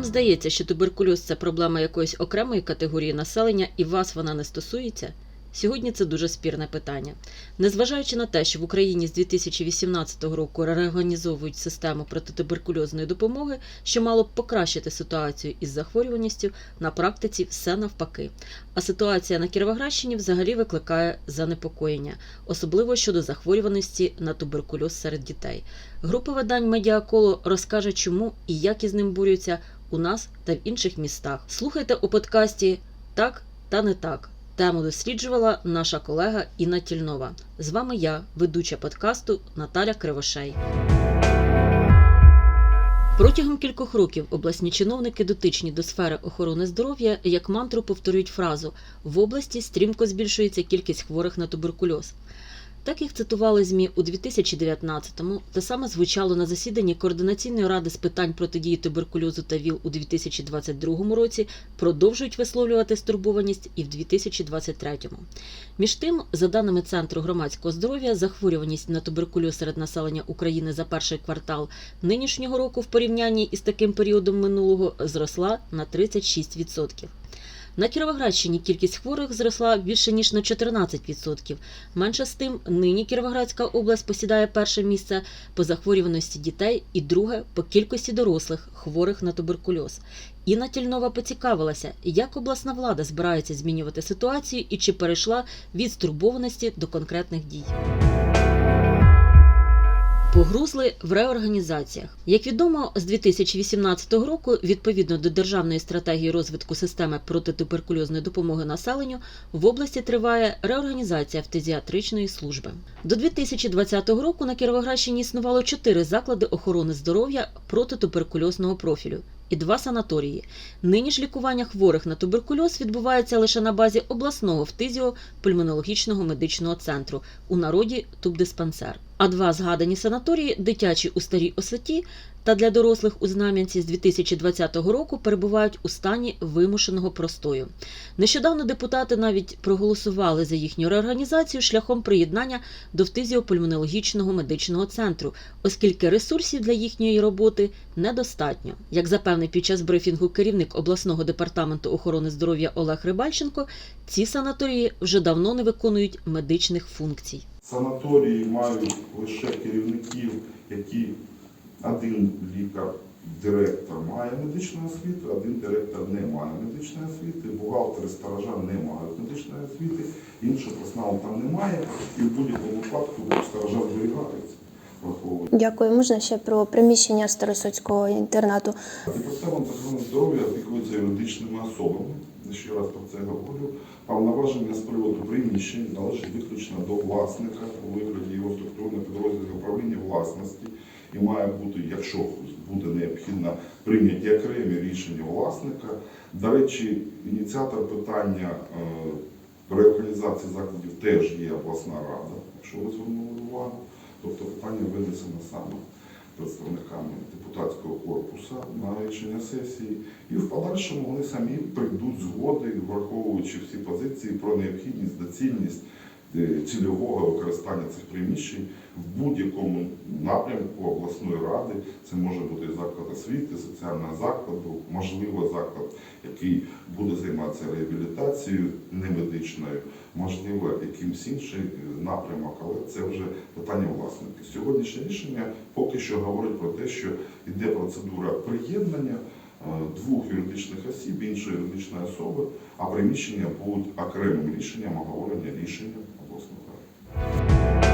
Вам здається, що туберкульоз це проблема якоїсь окремої категорії населення і вас вона не стосується? Сьогодні це дуже спірне питання. Незважаючи на те, що в Україні з 2018 року реорганізовують систему протитуберкульозної допомоги, що мало б покращити ситуацію із захворюваністю, на практиці все навпаки. А ситуація на Кіровоградщині взагалі викликає занепокоєння, особливо щодо захворюваності на туберкульоз серед дітей. Група видань Медіаколо розкаже, чому і як із ним борються у нас та в інших містах. Слухайте у подкасті Так та не так. Тему досліджувала наша колега Інна Тільнова. З вами я, ведуча подкасту Наталя Кривошей. Протягом кількох років обласні чиновники, дотичні до сфери охорони здоров'я, як мантру повторюють фразу: в області стрімко збільшується кількість хворих на туберкульоз. Так їх цитували ЗМІ у 2019-му, те саме звучало на засіданні Координаційної ради з питань протидії туберкульозу та ВІЛ у 2022 році, продовжують висловлювати стурбованість і в 2023-му. Між тим, за даними Центру громадського здоров'я, захворюваність на туберкульоз серед населення України за перший квартал нинішнього року в порівнянні із таким періодом минулого зросла на 36%. На Кіровоградщині кількість хворих зросла більше ніж на 14%. Менше з тим, нині Кіровоградська область посідає перше місце по захворюваності дітей і друге по кількості дорослих хворих на туберкульоз. Інна Тільнова поцікавилася, як обласна влада збирається змінювати ситуацію і чи перейшла від стурбованості до конкретних дій. Погрузли в реорганізаціях. Як відомо, з 2018 року, відповідно до державної стратегії розвитку системи протитуберкульозної допомоги населенню, в області триває реорганізація фтизіатричної служби. До 2020 року на Кіровоградщині існувало чотири заклади охорони здоров'я протитуберкульозного профілю. І два санаторії. Нині ж лікування хворих на туберкульоз відбувається лише на базі обласного фтизіо-пульмонологічного медичного центру, у народі тубдиспансер. А два згадані санаторії, дитячі у старій освіті та для дорослих у Знам'янці з 2020 року перебувають у стані вимушеного простою. Нещодавно депутати навіть проголосували за їхню реорганізацію шляхом приєднання до фтизіопульмонологічного медичного центру, оскільки ресурсів для їхньої роботи недостатньо. Як запевнив під час брифінгу керівник обласного департаменту охорони здоров'я Олег Рибальченко, ці санаторії вже давно не виконують медичних функцій. Санаторії мають лише керівників, які один лікар, директор має медичну освіту, один директор не має медичної освіти, бухгалтери, сторожа не мають медичної освіти, іншого персоналу там немає, і в будь-якому випадку сторожа зберігаються. Дякую. Можна ще про приміщення Старосоцького інтернату. Департамент охорони здоров'я опікується юридичними особами. Ще раз про це говорю. Повноваження з приводу приміщень належить виключно до власника у вигляді його структурного підрозділу управління власності. І має бути, якщо буде необхідно, прийняті окремі рішення власника. До речі, ініціатор питання е, реорганізації закладів теж є обласна рада, якщо ви звернули увагу. Тобто питання винесено саме представниками депутатського корпусу на рішення сесії, і в подальшому вони самі прийдуть згоди, враховуючи всі позиції про необхідність, доцільність цільового використання цих приміщень в будь-якому напрямку обласної ради. Це може бути заклад освіти, соціального закладу, можливо, заклад, який буде займатися реабілітацією немедичною, можливо, якимсь іншим напрямок, але це вже питання власника. Сьогоднішнє рішення поки що говорить про те, що йде процедура приєднання е, двох юридичних осіб, іншої юридичної особи, а приміщення будуть окремим рішенням оговорення рішення Música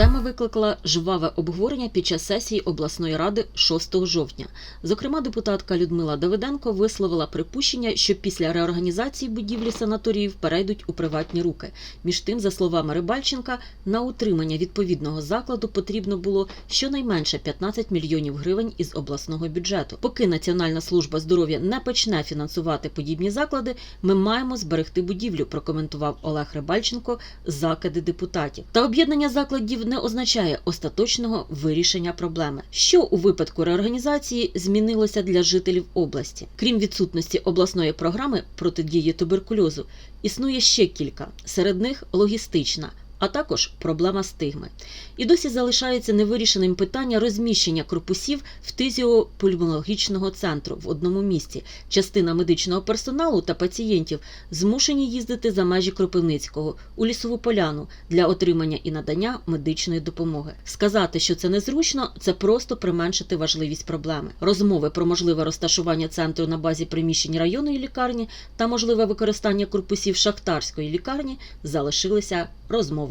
Тема викликала жваве обговорення під час сесії обласної ради 6 жовтня. Зокрема, депутатка Людмила Давиденко висловила припущення, що після реорганізації будівлі санаторіїв перейдуть у приватні руки. Між тим, за словами Рибальченка, на утримання відповідного закладу потрібно було щонайменше 15 мільйонів гривень із обласного бюджету. Поки Національна служба здоров'я не почне фінансувати подібні заклади, ми маємо зберегти будівлю, прокоментував Олег Рибальченко закиди депутатів. Та об'єднання закладів не означає остаточного вирішення проблеми. Що у випадку реорганізації змінилося для жителів області? Крім відсутності обласної програми протидії туберкульозу, існує ще кілька. Серед них логістична. А також проблема стигми. І досі залишається невирішеним питання розміщення корпусів фтизіопульмонологічного центру в одному місці. Частина медичного персоналу та пацієнтів змушені їздити за межі Кропивницького у лісову поляну для отримання і надання медичної допомоги. Сказати, що це незручно, це просто применшити важливість проблеми. Розмови про можливе розташування центру на базі приміщень районної лікарні та можливе використання корпусів шахтарської лікарні залишилися розмовами.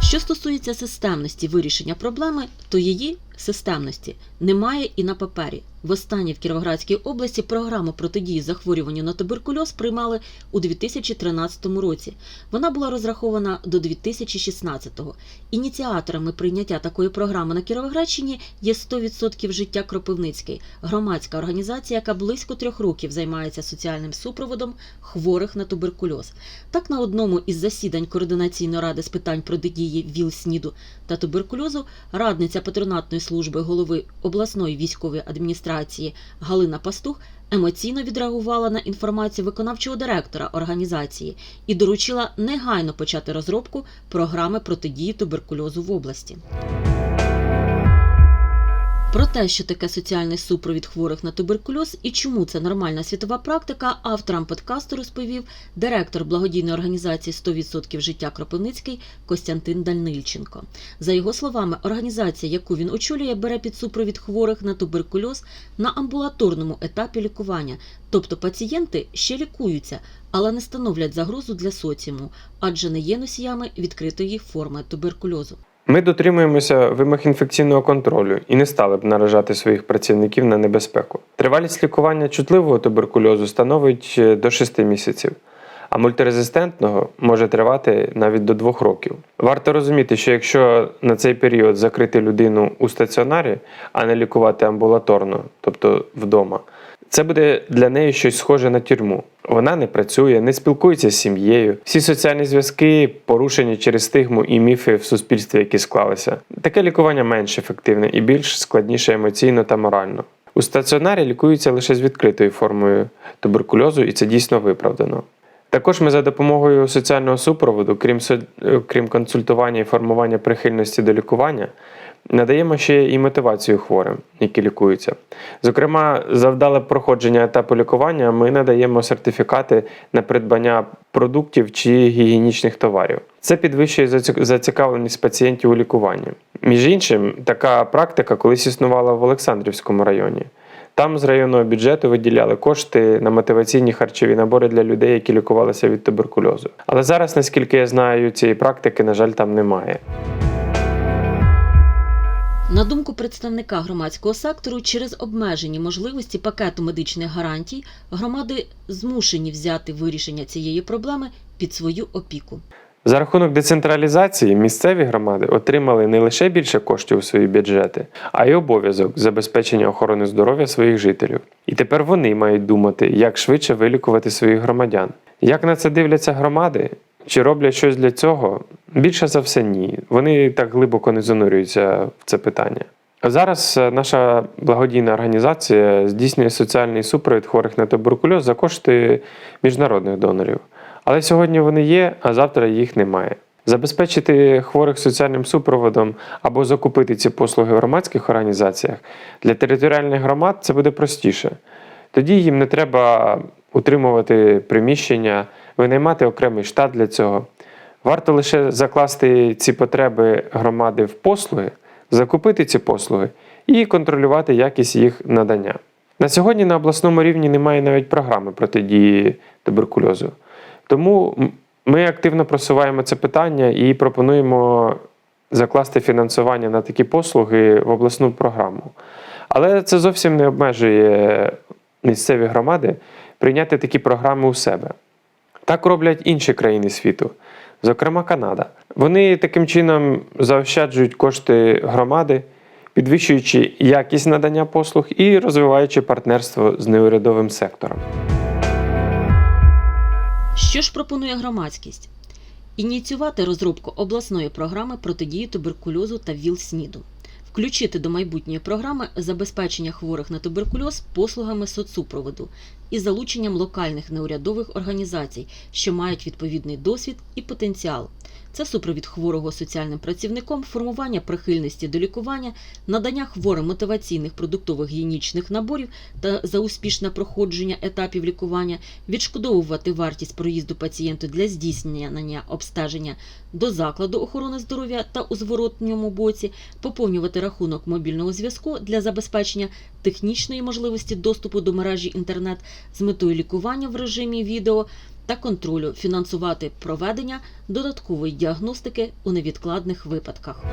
Що стосується системності вирішення проблеми, то її системності немає і на папері. Востаннє в Кіровоградській області програму протидії захворюванню на туберкульоз приймали у 2013 році. Вона була розрахована до 2016-го. Ініціаторами прийняття такої програми на Кіровоградщині є 100% життя Кропивницький, громадська організація, яка близько трьох років займається соціальним супроводом хворих на туберкульоз. Так, на одному із засідань координаційної ради з питань протидії ВІЛ-СНІДу та туберкульозу радниця патронатної служби голови обласної військової адміністрації Галина Пастух емоційно відреагувала на інформацію виконавчого директора організації і доручила негайно почати розробку програми протидії туберкульозу в області. Про те, що таке соціальний супровід хворих на туберкульоз і чому це нормальна світова практика, авторам подкасту розповів директор благодійної організації «100% життя Кропивницький Костянтин Дальнильченко. За його словами, організація, яку він очолює, бере під супровід хворих на туберкульоз на амбулаторному етапі лікування, тобто пацієнти ще лікуються, але не становлять загрозу для соціуму, адже не є носіями відкритої форми туберкульозу. Ми дотримуємося вимог інфекційного контролю і не стали б наражати своїх працівників на небезпеку. Тривалість лікування чутливого туберкульозу становить е, до 6 місяців, а мультирезистентного може тривати навіть до 2 років. Варто розуміти, що якщо на цей період закрити людину у стаціонарі, а не лікувати амбулаторно, тобто вдома, це буде для неї щось схоже на тюрму. Вона не працює, не спілкується з сім'єю. Всі соціальні зв'язки порушені через стигму і міфи в суспільстві, які склалися. Таке лікування менш ефективне і більш складніше емоційно та морально. У стаціонарі лікуються лише з відкритою формою туберкульозу, і це дійсно виправдано. Також ми за допомогою соціального супроводу, крім, е, крім консультування і формування прихильності до лікування, надаємо ще і мотивацію хворим, які лікуються. Зокрема, за вдале проходження етапу лікування ми надаємо сертифікати на придбання продуктів чи гігієнічних товарів. Це підвищує зацікавленість пацієнтів у лікуванні. Між іншим, така практика колись існувала в Олександрівському районі. Там з районного бюджету виділяли кошти на мотиваційні харчові набори для людей, які лікувалися від туберкульозу. Але зараз, наскільки я знаю, цієї практики, на жаль, там немає. На думку представника громадського сектору, через обмежені можливості пакету медичних гарантій громади змушені взяти вирішення цієї проблеми під свою опіку. За рахунок децентралізації місцеві громади отримали не лише більше коштів у свої бюджети, а й обов'язок забезпечення охорони здоров'я своїх жителів. І тепер вони мають думати, як швидше вилікувати своїх громадян. Як на це дивляться громади? Чи роблять щось для цього? Більше за все, ні. Вони так глибоко не занурюються в це питання. Зараз е, наша благодійна організація здійснює соціальний супровід хворих на туберкульоз за кошти міжнародних донорів. Але сьогодні вони є, а завтра їх немає. Забезпечити хворих соціальним супроводом або закупити ці послуги в громадських організаціях для територіальних громад це буде простіше. Тоді їм не треба утримувати приміщення, винаймати окремий штат для цього. Варто лише закласти ці потреби громади в послуги, закупити ці послуги і контролювати якість їх надання. На сьогодні на обласному рівні немає навіть програми протидії туберкульозу. Тому ми активно просуваємо це питання і пропонуємо закласти фінансування на такі послуги в обласну програму. Але це зовсім не обмежує місцеві громади прийняти такі програми у себе. Так роблять інші країни світу, зокрема Канада. Вони таким чином заощаджують кошти громади, підвищуючи якість надання послуг і розвиваючи партнерство з неурядовим сектором. Що ж пропонує громадськість? Ініціювати розробку обласної програми протидії туберкульозу та ВІЛ-СНІДу. Включити до майбутньої програми забезпечення хворих на туберкульоз послугами соцсупроводу, із залученням локальних неурядових організацій, що мають відповідний досвід і потенціал. Це супровід хворого соціальним працівником, формування прихильності до лікування, надання хворим мотиваційних продуктових гігієнічних наборів та за успішне проходження етапів лікування, відшкодовувати вартість проїзду пацієнту для здійснення обстеження до закладу охорони здоров'я та у зворотньому боці, поповнювати рахунок мобільного зв'язку для забезпечення технічної можливості доступу до мережі інтернет з метою лікування в режимі відео та контролю, фінансувати проведення додаткової діагностики у невідкладних випадках.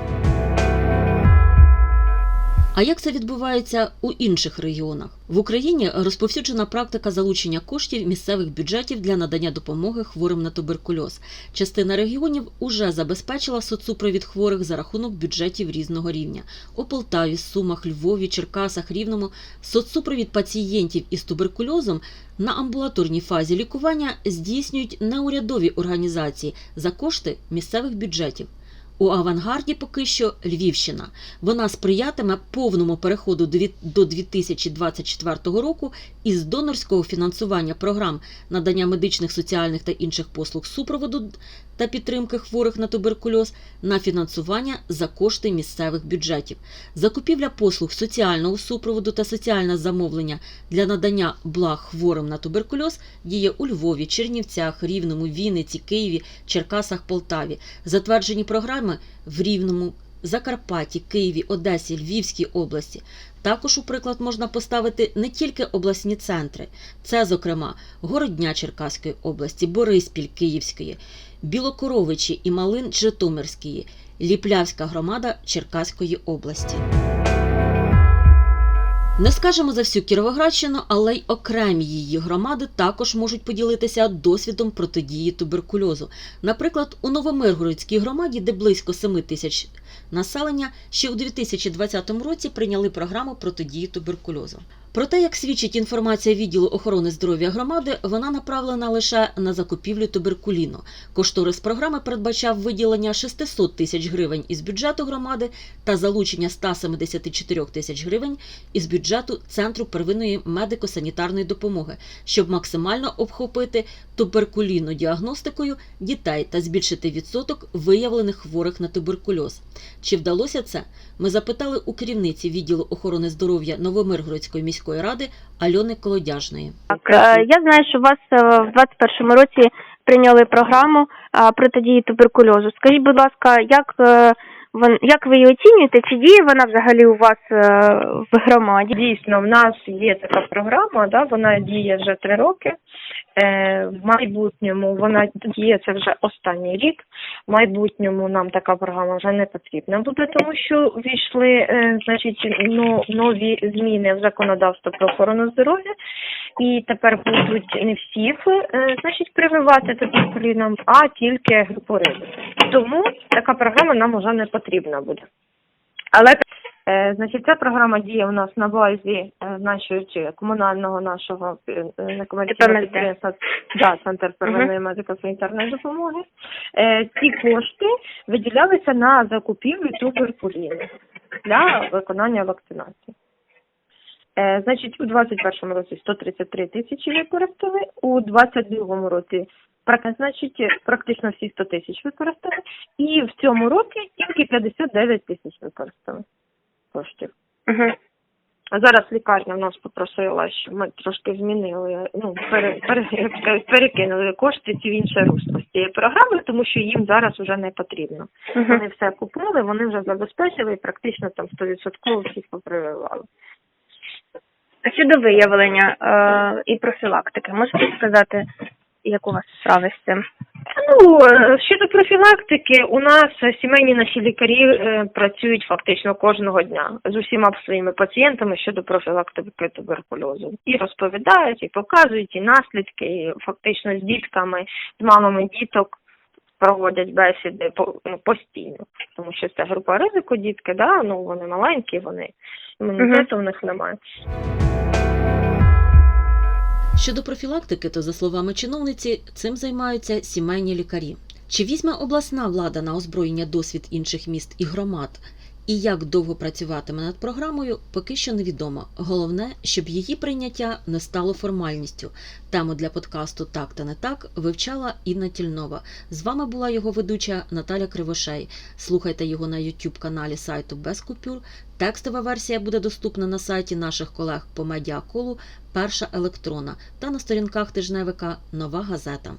А як це відбувається у інших регіонах? В Україні розповсюджена практика залучення коштів місцевих бюджетів для надання допомоги хворим на туберкульоз. Частина регіонів уже забезпечила соцсупровід хворих за рахунок бюджетів різного рівня. У Полтаві, Сумах, Львові, Черкасах, Рівному соцсупровід пацієнтів із туберкульозом на амбулаторній фазі лікування здійснюють неурядові організації за кошти місцевих бюджетів. У авангарді поки що Львівщина. Вона сприятиме повному переходу до 2024 року із донорського фінансування програм надання медичних, соціальних та інших послуг супроводу та підтримки хворих на туберкульоз на фінансування за кошти місцевих бюджетів. Закупівля послуг соціального супроводу та соціальне замовлення для надання благ хворим на туберкульоз діє у Львові, Чернівцях, Рівному, Вінниці, Києві, Черкасах, Полтаві. Затверджені програми в Рівному, Закарпатті, Києві, Одесі, Львівській області. Також у приклад можна поставити не тільки обласні центри, це, зокрема, Городня Черкаської області, Бориспіль Київської, Білокоровичі і Малин Житомирської, Ліплявська громада Черкаської області. Не скажемо за всю Кіровоградщину, але й окремі її громади також можуть поділитися досвідом протидії туберкульозу. Наприклад, у Новомиргородській громаді, де близько 7 тисяч населення, ще у 2020 році прийняли програму протидії туберкульозу. Проте, як свідчить інформація відділу охорони здоров'я громади, вона направлена лише на закупівлю туберкуліну. Кошторис програми передбачав виділення 600 тисяч гривень із бюджету громади та залучення 174 тисяч гривень із бюджету Центру первинної медико-санітарної допомоги, щоб максимально обхопити туберкулінну діагностикою дітей та збільшити відсоток виявлених хворих на туберкульоз. Чи вдалося це? Ми запитали у керівниці відділу охорони здоров'я Новомиргородської міської ради Альони Колодяжної. Так, е, я знаю, що вас в в 2021 році прийняли програму е, протидії туберкульозу. Скажіть, будь ласка, як, е, вон- як ви її оцінюєте? Чи діє вона взагалі у вас е, в громаді? Дійсно, в нас є така програма, да, вона діє вже три роки. Е, в майбутньому вона діє це вже останній рік. В майбутньому нам така програма вже не потрібна буде, тому що війшли е, значить, но, нові зміни в законодавство про охорону здоров'я, і тепер будуть не всіх е, значить, прививати туберкуліном, а тільки групу. Тому така програма нам вже не потрібна буде. Але Значить, ця програма діє у нас на базі е, нашої чи комунального нашого е, е, некомерційного підприємства, да, Центр первинної медико-санітарної допомоги. Е, Ці кошти виділялися на закупівлю туберкуліну для виконання вакцинації. Е, Значить, у 2021 році 133 тисячі використали, у 2022 році значить, практично всі 100 тисяч використали, і в цьому році тільки 59 тисяч використали коштів. Угу. А зараз лікарня в нас попросила, щоб ми трошки змінили, ну пере, пере, перекинули кошти ці в інше русло з цієї програми, тому що їм зараз вже не потрібно. Вони все купили, вони вже забезпечили і практично там 100% всіх попрививали. Щодо виявлення е, і профілактики, можете сказати, як у вас справи з цим? Ну е, щодо профілактики, у нас сімейні наші лікарі е, працюють фактично кожного дня з усіма своїми пацієнтами щодо профілактики туберкульозу. І розповідають, і показують, і наслідки, і фактично з дітками, з мамами діток проводять бесіди ну, постійно, тому що це група ризику, дітки, да, ну вони маленькі, вони імунітету в них немає. Щодо профілактики, то за словами чиновниці, цим займаються сімейні лікарі. Чи візьме обласна влада на озброєння досвід інших міст і громад? І як довго працюватиме над програмою, поки що невідомо. Головне, щоб її прийняття не стало формальністю. Тему для подкасту Так та не так вивчала Інна Тільнова. З вами була його ведуча Наталя Кривошей. Слухайте його на youtube каналі сайту Без купюр. Текстова версія буде доступна на сайті наших колег по медіаколу Перша електрона та на сторінках тижневика Нова газета.